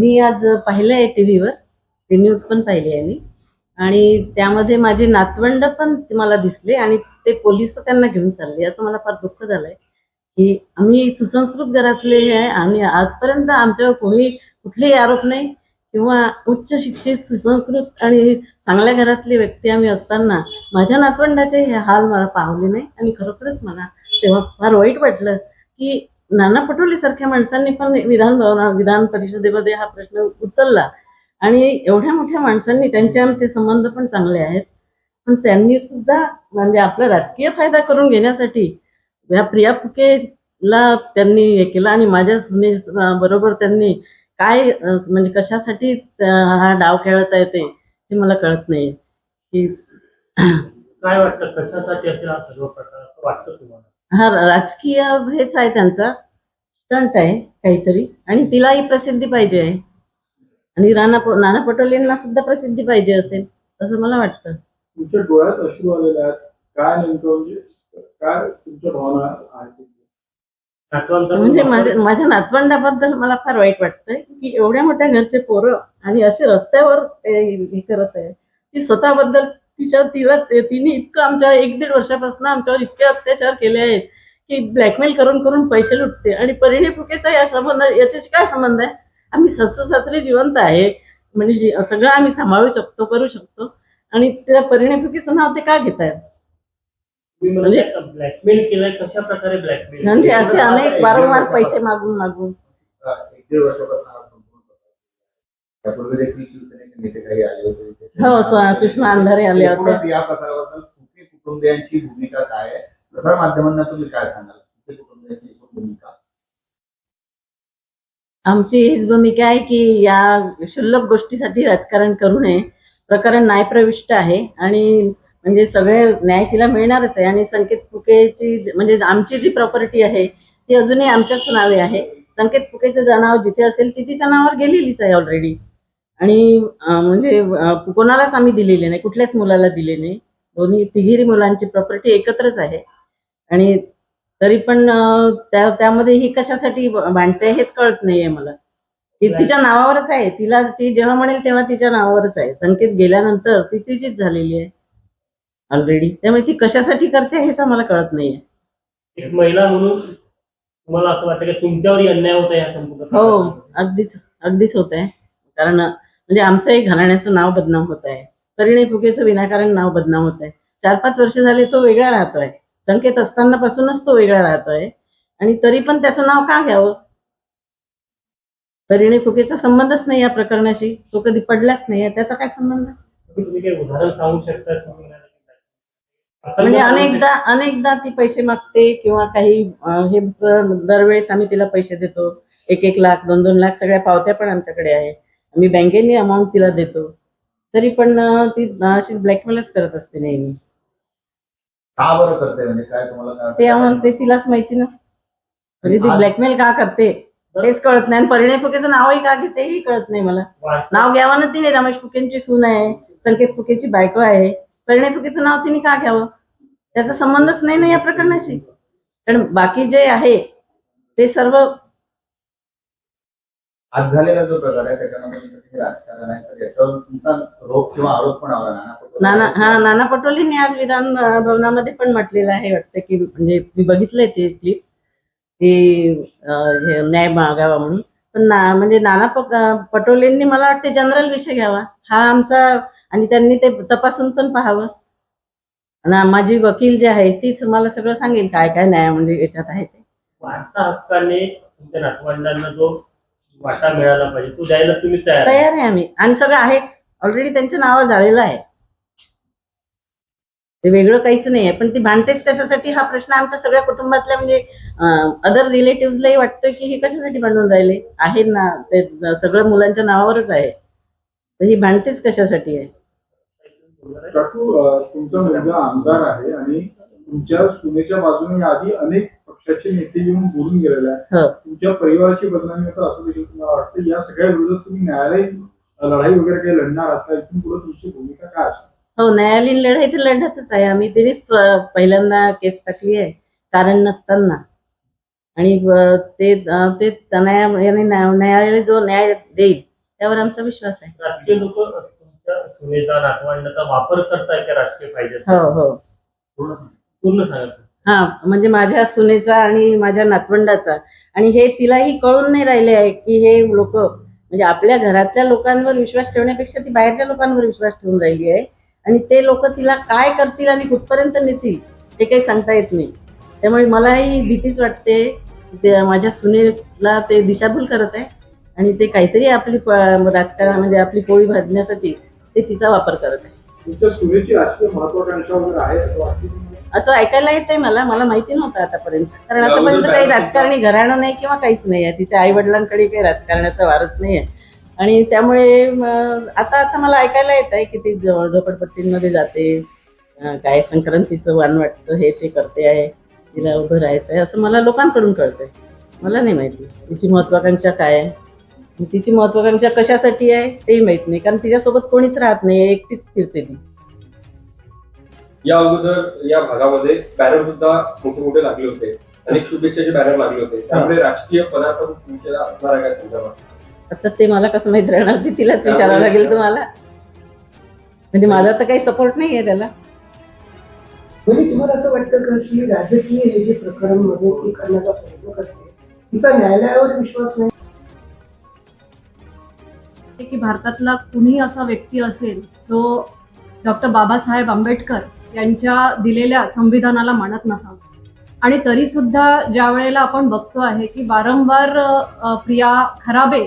मी आज पाहिलं आहे टी व्हीवर ते न्यूज पण पाहिली आहे मी. आणि त्यामध्ये माझे नातवंड पण मला दिसले आणि ते पोलीस त्यांना घेऊन चालले. याचं मला फार दुःख झालंय की आम्ही सुसंस्कृत घरातले आहे आणि आजपर्यंत आमच्यावर कोणी कुठलेही आरोप नाही. किंवा उच्च शिक्षित सुसंस्कृत आणि चांगल्या घरातली व्यक्ती आम्ही असताना माझ्या नातवंडाचे हे हाल मला पाहले नाही. आणि खरोखरच मला तेव्हा फार वाईट वाटलं की नाना पटोले सारख्या माणसांनी पण विधान भवना विधान परिषदेमध्ये हा प्रश्न उचलला. आणि एवढ्या मोठ्या माणसांनी त्यांचे आमचे संबंध पण चांगले आहेत. पण त्यांनी सुद्धा म्हणजे आपला राजकीय फायदा करून घेण्यासाठी या प्रिया फुकेला त्यांनी हे केलं आणि माझ्या सुने बरोबर त्यांनी काय म्हणजे कशासाठी हा डाव खेळत आहे ते हे मला कळत नाही की काय वाटतं कशासाठी असेल हा सर्व प्रकार वाटतं तुम्हाला? हा राजकीय हेच आहे त्यांचा. स्टंट आहे काहीतरी. आणि तिलाही प्रसिद्धी पाहिजे आहे. आणि राणा प- नाना पटोलेंना सुद्धा प्रसिद्धी पाहिजे असेल असं मला वाटतं. तुमच्या डोळ्यात अश्रू आलेले आहेत. काय नेमकं म्हणजे काय तुमच्या भावना आहेत? म्हणजे माझ्या माझ्या नातवंडाबद्दल मला फार वाईट वाटतंय की एवढ्या मोठ्या घरचे पोरं आणि असे रस्त्यावर ते हे करत आहे ती स्वतःबद्दल तिच्या तिला तिने इतकं आमच्या एक दीड वर्षापासून आमच्यावर इतके अत्याचार केले आहेत की ब्लॅकमेल करून करून पैसे लुटते. आणि परिणी फुकेचा या संबंध याच्याशी काय संबंध आहे? आम्ही सासू सासरे जिवंत आहे म्हणजे जी- सगळं आम्ही सांभाळू शकतो करू शकतो. आणि त्या परिणी फुकेचं नाव ते का घेत आहेत तुम्ही म्हणजे ब्लॅकमेल केलंय? कशा प्रकारे ब्लॅकमेल म्हणजे असे अनेक वारंवार पैसे मागून मागून एक दीड वर्षापासून हा संपूर्ण प्रकार. त्यापूर्वी देखील शिवसेनेचे नेते काही आले होते इथे. हो सुषमा अंधारे या प्रकाराबद्दल कुठे कुटुंबियांची भूमिका काय आहे? प्रसार माध्यमांना तुम्ही काय सांगाल? कुठे कुटुंबियांची भूमिका? आमची हीच भूमिका आहे की या क्षुल्लक गोष्टीसाठी राजकारण करू नये. प्रकरण न्यायप्रविष्ट आहे आणि म्हणजे सगळे न्याय तिला मिळणारच आहे आणि संकेत फुकेची म्हणजे आमची जी प्रॉपर्टी आहे ती अजूनही आमच्याच नावे आहे. संकेत फुकेचं नाव जिथे असेल ती तिच्या नावावर गेलेलीच आहे ऑलरेडी आणि म्हणजे कोणालाच आम्ही दिलेले नाही कुठल्याच मुलाला दिले नाही. दोन्ही तिघी मुलांची प्रॉपर्टी एकत्रच आहे. आणि तरी पण त्या त्यामध्ये ही कशासाठी भांडते हेच कळत नाहीये मला. ती तिच्या नावावरच आहे. तिला ती जेव्हा म्हणेल तेव्हा तिच्या नावावरच आहे. संकेत गेल्यानंतर ती तिचीच झालेली आहे. ऑलरेडी त्यामुळे ती कशासाठी करते हेच आम्हाला कळत नाहीये. एक महिला म्हणून तुम्हाला असं वाटतं की तुमच्यावरही अन्याय होत आहे हो? अगदीच. अगदीच होत आहे. कारण म्हणजे आमचंही घराण्याचं नाव बदनाम होत आहे. परिणय फुकेचं विनाकारण नाव बदनाम होत आहे. चार पाच वर्ष झाले तो वेगळा राहतोय. संकेत असताना पासूनच तो वेगळा राहतोय. आणि तरी पण त्याचं नाव का घ्यावं? परिणय फुकेचा संबंधच नाही या प्रकरणाशी. तो कधी पडलाच नाही त्याचा काय संबंध? म्हणजे अनेकदा अनेकदा ती पैसे मागते किंवा काही हे दरवेळेस आम्ही तिला पैसे देतो. एक एक लाख दोन दोन लाख सगळ्या पावत्या पण आमच्याकडे आहे. आम्ही बँकेने अमाऊंट तिला देतो. तरी पण ती अशी ब्लॅकमेलच करत असते नेहमी. का बरं करते? म्हणजे काय तुम्हाला काय ते? आम्हाला ते तिलाच माहिती ना. म्हणजे ती ब्लॅकमेल का करते? तेच कळत नाही. आणि परिणय फुकेचं नावही का घेते हे कळत नाही मला. नाव घ्यावं ना तिने रमेश फुकेंची सून आहे संकेत फुकेची बायको आहे. परिणय फुकेचं नाव तिने का घ्यावं? त्याचा संबंधच नाही ना या प्रकरणाशी. कारण बाकी जे आहे ते सर्व आज झालेला जो प्रकार आहे त्याच्यामध्ये तुम्ही राजकारण आहे. तर याच्यावर तुमचा रोग किंवा आरोप पण आला नाना पटोले. नाना. हा नाना पटोलेंनी आज विधान भवनामध्ये पण म्हटलेलं आहे वाटतं की म्हणजे मी बघितलंय ते क्लिप की हे न्याय मागावा म्हणून. पण ना म्हणजे नाना पटोलेंनी मला वाटते जनरल विषय घ्यावा. हा आमचा आणि त्यांनी ते तपासून पण पाहावं. आणि माझी वकील जे आहे तीच मला सगळं सांगेल काय काय न्याय म्हणजे याच्यात आहे ते. वारसा हक्काने तुमच्या नातवंडांना जो वाटा मिळाला पाहिजे. तो द्यायला तुम्ही तयार आहे. तयार आहे आम्ही. आणि सगळं आहेच. ऑलरेडी त्यांच्या नावावर झालेलं आहे. ते वेगळं काहीच नाही आहे. पण ती भांडतेच कशासाठी? हा प्रश्न आमच्या सगळ्या कुटुंबातल्या म्हणजे अदर रिलेटिव्हजलाही वाटतं की हे कशासाठी भांडून राहिले? आहे ना. ते सगळं मुलांच्या नावावरच आहे. तर ही भांडतेच कशासाठी आहे? काकू अं, तुमचा मुलगा आमदार आहे आणि तुमच्या सुनेच्या बाजूने आधी अनेक पक्षाचे नेते येऊन बोलून गेलेले आहेत. हो. तुमच्या परिवाराची बदनामी होतं असं देखील तुम्हाला वाटतं या सगळ्या विरोधात तुम्ही न्यायालयीन लढाई वगैरे काही लढणार आहात का? इथून पुढे तुमची भूमिका काय असेल? हो न्यायालयीन लढाई तर लढतच आहे. आम्ही अं, पहिल्यांदा केस टाकली आहे. कारण नसताना. आणि ते ते न्याय याने न्याय- न्यायालय जो न्याय देईल त्यावर आमचा विश्वास आहे. राजकीय लोक तुमच्या सुनेचा नातवंडाचा वापर करताय का राजकीय फायद्याचा हो हो. पूर्ण पूर्ण सांगा. हा म्हणजे माझ्या सुनेचा आणि माझ्या नातवंडाचा. आणि हे तिलाही कळून नाही राहिले आहे की हे लोक म्हणजे आपल्या घरातल्या लोकांवर विश्वास ठेवण्यापेक्षा ती बाहेरच्या लोकांवर विश्वास ठेवून राहिली आहे. आणि ते लोक तिला काय करतील आणि कुठपर्यंत नेतील ते काही सांगता येत नाही. त्यामुळे मलाही भीतीच वाटते. ते माझ्या सुनेला ते दिशाभूल करत आहे. आणि ते काहीतरी आपली राजकारण म्हणजे आपली पोळी भाजण्यासाठी ते तिचा वापर करत आहे. तुमच्या सुनेची राजकीय महत्वाकांक्षा वगैरे आहे असं ऐकायला येतंय मला मला माहिती नव्हतं आतापर्यंत. कारण आतापर्यंत काही राजकारणी घराणं नाही किंवा काहीच नाही आहे. तिच्या आई वडिलांकडे काही राजकारणाचा वारस नाही आहे. आणि त्यामुळे आता आता मला ऐकायला येत आहे की ती झोपडपट्टींमध्ये जाते. काय संक्रांतीचं वाण वाटतं हे ते करते आहे. तिला उभं राहायचं आहे असं मला लोकांकडून कळतंय. मला नाही माहिती. तिची महत्वाकांक्षा काय आहे? तिची महत्वाकांक्षा कशासाठी आहे तेही माहीत नाही. कारण तिच्यासोबत कोणीच राहत नाही एकटीच फिरते ती. या अगोदर या भागामध्ये बॅनर सुद्धा मोठे मोठे लागले होते. अनेक शुभेच्छाचे बॅनर लागले होते. त्यामुळे राजकीय पदार्पण तुमच्या असणार आहे काय संदर्भात? आता ते मला कसं माहीत राहणार ते तिलाच विचारावं लागेल तुम्हाला. म्हणजे माझा तर काही सपोर्ट नाही आहे त्याला. म्हणजे तुम्हाला असं वाटतं का की राजकीय हे जे प्रकरणमध्ये ती करण्याचा प्रयत्न करते तिचा न्यायालयावर विश्वास नाही? की भारतातला कुणी असा व्यक्ती असेल जो डॉक्टर बाबासाहेब आंबेडकर यांच्या दिलेल्या संविधानाला मानत नसावा. आणि तरी सुद्धा ज्या वेळेला आपण बघतो आहे की वारंवार प्रिया खराबे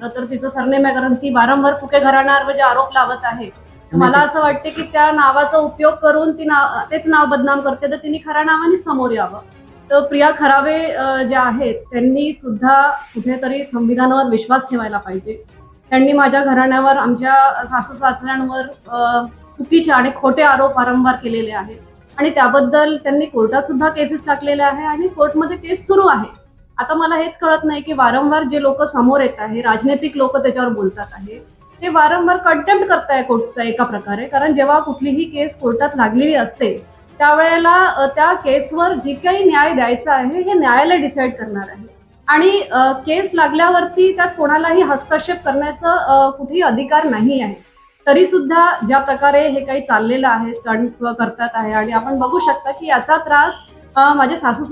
खरं तर तिचं सरनेम आहे कारण ती वारंवार फुके घराण्यावर म्हणजे आरोप लावत आहे. मला असं वाटते की त्या नावाचा उपयोग करून ती नाव तेच नाव बदनाम करते तर तिने खऱ्या नावाने समोर यावं. तर प्रिया खराबे अ, ज्या आहेत त्यांनी सुद्धा कुठेतरी संविधानावर विश्वास ठेवायला पाहिजे. त्यांनी माझ्या घराण्यावर आमच्या सासू सासऱ्यांवर चुकीचे आणि खोटे आरोप वारंवार केलेले आहेत. आणि त्याबद्दल त्यांनी कोर्टात सुद्धा केसेस टाकलेल्या आहे आणि कोर्टमध्ये केस सुरू आहे. आता मला हेच कळत नाही की वारंवार जे लोक समोर येत आहे राजनैतिक लोक त्याच्यावर बोलतात आहे ते वारंवार कंटेम्प्ट करताय कोर्टचा एका प्रकारे. कारण जेव्हा कुठलीही केस कोर्टात लागलेली असते त्यावेळेला त्या केसवर जी काही न्याय द्यायचा आहे हे न्यायालय डिसाईड करणार आहे. आणि केस लागल्यावरती त्यात कोणालाही हस्तक्षेप करण्याचा कुठेही अधिकार नाही आहे. तरी सुद्धा ज्या प्रकारे हे काही चाललेलं आहे स्टंट करतात आहे आणि आपण बघू शकता की याचा त्रास माझे सासू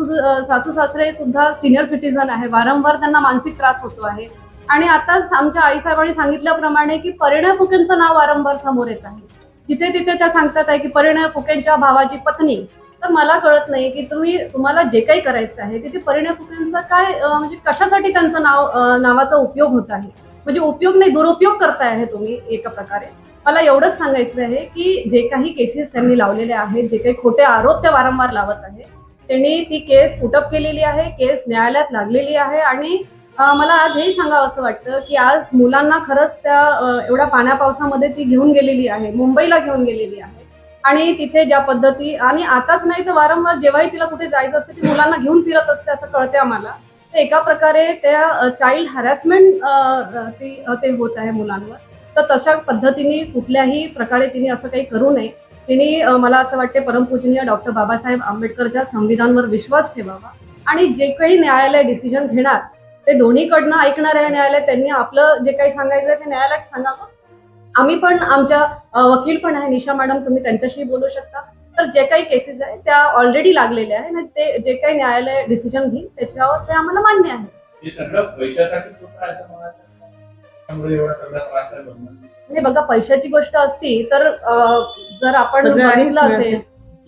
सासू सासरे सुद्धा सिनियर सिटीजन आहे. वारंवार त्यांना मानसिक त्रास होतो आहे. आणि आताच आमच्या आईसाहेबांनी सांगितल्याप्रमाणे की परिणय फुकेंचं नाव वारंवार समोर येत आहे. जिथे तिथे त्या सांगतात आहे की परिणय फुकेंच्या भावाची पत्नी. तर मला कळत नाही की तुम्ही तुम्हाला जे काही करायचं आहे तिथे परिणय फुकेंचं काय म्हणजे कशासाठी त्यांचं नाव नावाचा उपयोग होत आहे? म्हणजे उपयोग नाही दुरुपयोग करताय आहे तुम्ही एका प्रकारे. मला एवढंच सांगायचं आहे की जे काही केसेस त्यांनी लावलेले आहेत जे काही खोटे आरोप ते वारंवार लावत आहे त्यांनी ती केस पुटअप केलेली आहे केस न्यायालयात लागलेली आहे आणि मला आज हेही सांगावं असं वाटतं की आज मुलांना खरंच त्या एवढ्या पाण्या पावसामध्ये ती घेऊन गेलेली आहे मुंबईला घेऊन गेलेली आहे. आणि तिथे ज्या पद्धती आणि आताच नाही तर वारंवार जेव्हाही तिला कुठे जायचं असते ती मुलांना घेऊन फिरत असते असं कळते आम्हाला. तर एका प्रकारे त्या चाइल्ड हॅरॅसमेंट ते होत आहे मुलांवर. तर तशा पद्धतीने कुठल्याही प्रकारे तिने असं काही करू नये. तिने मला असं वाटते परमपूजनीय डॉक्टर बाबासाहेब आंबेडकरच्या संविधानवर विश्वास ठेवावा. आणि जे काही न्यायालय डिसिजन घेणार ते दोन्हीकडनं ऐकणार आहे न्यायालय. त्यांनी आपलं जे काही सांगायचं आहे ते न्यायालयात सांगावं. आम्ही पण आमच्या वकील पण आहे. निशा मॅडम तुम्ही त्यांच्याशी बोलू शकता. तर जे काही केसेस आहे त्या ऑलरेडी लागलेल्या आहे आणि ते जे काही न्यायालय डिसिजन घेईल त्याच्यावर ते आम्हाला मान्य आहे. हे. नाही बघा पैशाची गोष्ट असती तर जर आपण बघितलं. असेल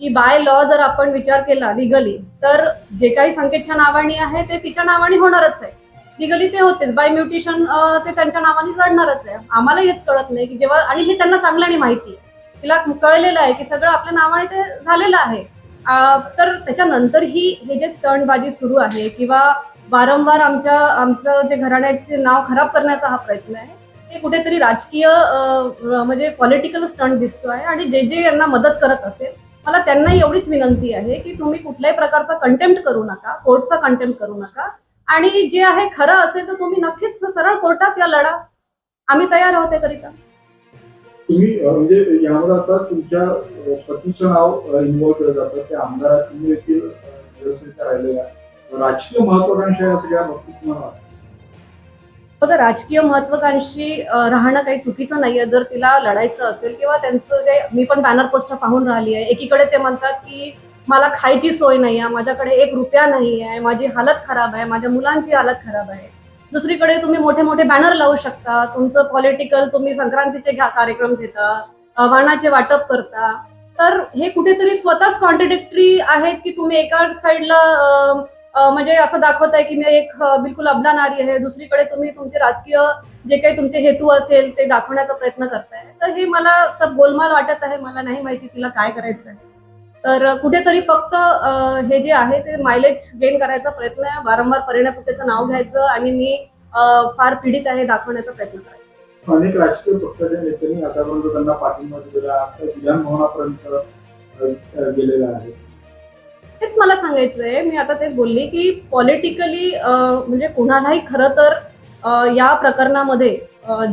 की बाय लॉ जर आपण विचार केला लिगली तर जे काही संकेतच्या नावाने आहे ते तिच्या नावाने होणारच आहे. लिगली ते होतेच. बाय म्युटेशन ते त्यांच्या नावाने लढणारच आहे. आम्हाला हेच कळत नाही की जेव्हा आणि हे त्यांना चांगल्याने माहिती आहे. तिला कळलेलं आहे की सगळं आपल्या नावाने ते झालेलं आहे. तर त्याच्यानंतरही हे जे स्टंटबाजी सुरू आहे किंवा वारंवार आमच्या आमचं जे घराण्याचे नाव खराब करण्याचा हा प्रयत्न आहे हे कुठेतरी राजकीय म्हणजे पॉलिटिकल स्टंट दिसतो आहे आणि जे जे यांना मदत करत असेल मला त्यांना एवढीच विनंती आहे की तुम्ही कुठल्याही प्रकारचा कंटेम्प्ट करू नका कोर्टचा कंटेम्प्ट करू नका आणि जे आहे खरं असेल तर तुम्ही नक्कीच सरळ कोर्टात या लढा. आम्ही तयार आहोत त्याकरिता तुम्ही म्हणजे यामध्ये आता तुमच्या सतीचं नाव इन्व्हॉल्व केलं जातं. ते आमदार तुम्ही देखील राहिलेल्या राजकीय महत्वाकांक्षा या सगळ्या बाबतीत तुम्हाला बघा राजकीय महत्वाकांक्षी राहणं काही चुकीचं नाहीये. जर तिला लढायचं असेल किंवा त्यांचं जे मी पण बॅनर पोस्टर पाहून राहिली आहे. एकीकडे ते म्हणतात की मला खायची सोय नाही आहे माझ्याकडे एक रुपया नाही आहे माझी हालत खराब आहे. माझ्या मुलांची हालत खराब आहे. दुसरीकडे तुम्ही मोठे मोठे बॅनर लावू शकता. तुमचं पॉलिटिकल तुम्ही संक्रांतीचे घ्या- कार्यक्रम घेता अं, वाणाचे वाटप करता. तर हे कुठेतरी स्वतःच कॉन्ट्रडिक्टरी आहेत की तुम्ही एका साईडला म्हणजे असं दाखवताय की मी एक बिलकुल अबला नारी आहे. दुसरीकडे तुम्ही तुमचे राजकीय जे काही तुमचे हेतू असेल ते दाखवण्याचा प्रयत्न करताय. तर हे मला सब गोलमाल वाटत आहे. मला नाही माहिती तिला काय करायचं आहे तर कुठेतरी फक्त हे जे आहे ते मायलेज गेन करायचा प्रयत्न आहे. वारंवार परिणय नाव घ्यायचं आणि मी फार पीडित आहे दाखवण्याचा प्रयत्न करायचा. अनेक राजकीय पक्षाच्या नेत्यांनी आतापर्यंत त्यांना पाठिंबा दिलेला आज त्या विधान भवनापर्यंत अ, अ, गेलेला आहे. तेच मला सांगायचं आहे मी आता तेच बोलली की पॉलिटिकली म्हणजे कोणालाही खरं तर या प्रकरणामध्ये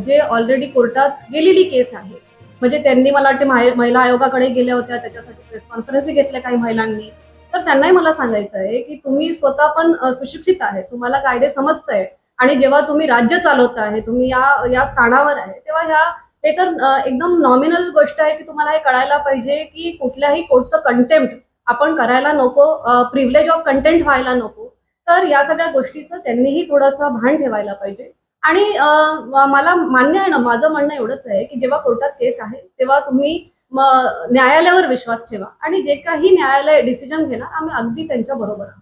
जे ऑलरेडी कोर्टात गेलेली केस आहे म्हणजे त्यांनी मला वाटते महिला आयोगाकडे गेल्या होत्या त्याच्यासाठी प्रेस कॉन्फरन्स घेतल्या काही महिलांनी. तर त्यांनाही मला सांगायचं आहे की तुम्ही स्वतः पण सुशिक्षित आहे तुम्हाला कायदे समजतंय आणि जेव्हा तुम्ही राज्य चालवत आहे तुम्ही या या स्थानावर आहे तेव्हा ह्या हे तर एकदम नॉमिनल गोष्ट आहे की तुम्हाला हे कळायला पाहिजे की कुठल्याही कोर्टचं कंटेम्प्ट आपण करायला नको प्रिव्हिलेज ऑफ कंटेंट व्हायला नको. तर या सगळ्या गोष्टीचं त्यांनीही थोडंसं भान ठेवायला पाहिजे. आणि मला मान्य आहे ना माझं म्हणणं एवढंच आहे की जेव्हा कोर्टात केस आहे तेव्हा तुम्ही न्यायालयावर विश्वास ठेवा आणि जे काही न्यायालय डिसिजन घेणार आम्ही अगदी त्यांच्या बरोबर आहोत.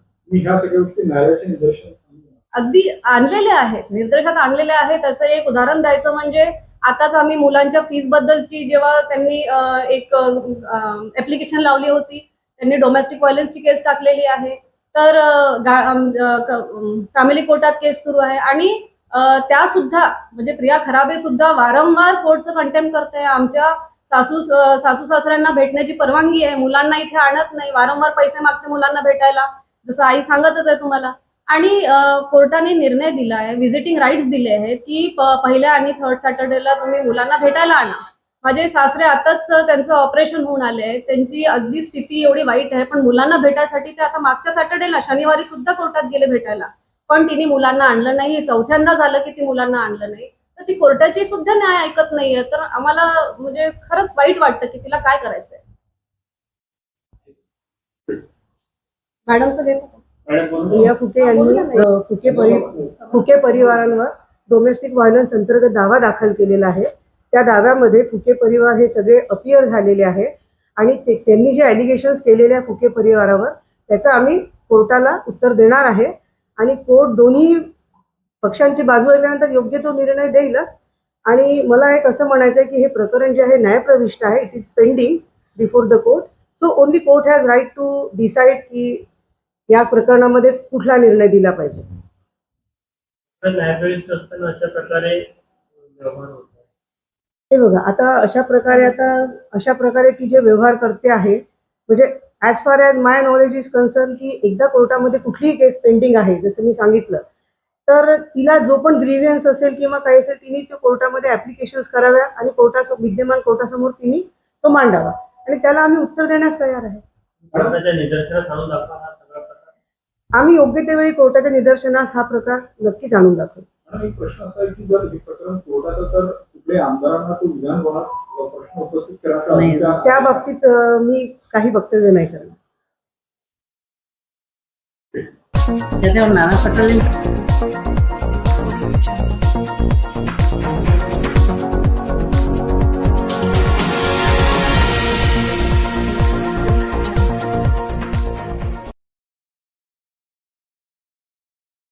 अगदी आणलेले आहेत. निर्देशात आणलेले आहेत. त्याचं एक उदाहरण द्यायचं म्हणजे आताच आम्ही मुलांच्या फीस बद्दलची जेव्हा त्यांनी एक ऍप्लिकेशन लावली होती त्यांनी डोमेस्टिक व्हायलन्सची केस टाकलेली आहे. तर फॅमिली कोर्टात केस सुरू आहे. आणि त्या सुद्धा म्हणजे प्रिया खराबे सुद्धा वारंवार कोर्टचं कंटेम्प करते आमच्या सासू सासू सासऱ्यांना भेटण्याची परवानगी आहे. मुलांना इथे आणत नाही. वारंवार पैसे मागते मुलांना भेटायला. जसं आई सांगतच आहे तुम्हाला. आणि कोर्टाने निर्णय दिला आहे व्हिजिटिंग राईट्स दिले आहेत की पहिल्या आणि थर्ड सॅटर्डेला तुम्ही मुलांना भेटायला आणा. माझे सासरे आताच त्यांचं ऑपरेशन होऊन आले आहे त्यांची अगदी स्थिती एवढी वाईट आहे पण मुलांना भेटायसाठी ते आता मागच्या सॅटर्डेला शनिवारी सुद्धा कोर्टात गेले भेटायला. पण तिने मुलांना आणलं नाही. हे चौथ्यांदा झालं की ती मुलांना आणलं नाही. तर ती कोर्टाची सुद्धा न्याय ऐकत नाहीये. तर आम्हाला म्हणजे खरंच वाईट वाटतं की तिला काय करायचंय. मॅडम सगळे फुके यांनी अ, फुके परि फुके परिवारांवर डोमेस्टिक व्हायलन्स अंतर्गत दावा दाखल केलेला आहे. त्या दाव्यामध्ये फुके परिवार हे सगळे अपियर झालेले आहे. आणि ते त्यांनी जे ॲलिगेशन्स केलेले आहे फुके परिवारावर त्याचं आम्ही कोर्टाला उत्तर देणार आहे. आणि कोर्ट दोन्ही पक्षांची बाजू ऐकल्यानंतर योग्य तो निर्णय देईलच. आणि मला एक असं म्हणायचं आहे की हे प्रकरण जे आहे न्यायप्रविष्ट आहे it is pending before the court so only court has right to decide की या प्रकरणामध्ये कुठला निर्णय दिला पाहिजे. हे बघा आता अशा प्रकारे आता अशा प्रकारे ती जे व्यवहार करते आहे म्हणजे as far as my knowledge is concern की एकदा कोर्टामध्ये कुठलीही केस पेंडिंग आहे जसं मी सांगितलं तर तिला जो पण ग्रीव्हियन्स असेल किंवा काही असेल तिने ते कोर्टामध्ये ऍप्लिकेशन्स कराव्या आणि कोर्टासमोर विद्यमान कोर्टासमोर तिने तो मांडावा. आणि त्याला आम्ही उत्तर देण्यास तयार आहे. आम्ही योग्य त्यावेळी कोर्टाच्या निदर्शनास हा प्रकार नक्कीच आणून दाखवू. आणि एक प्रश्न असा आहे की जर हे प्रकरण कोर्टाचं तर कुठल्या आमदारांना तो विधान नाही. त्या बाबतीत मी काही वक्तव्य नाही करणार त्याच्यावर नाना पटोले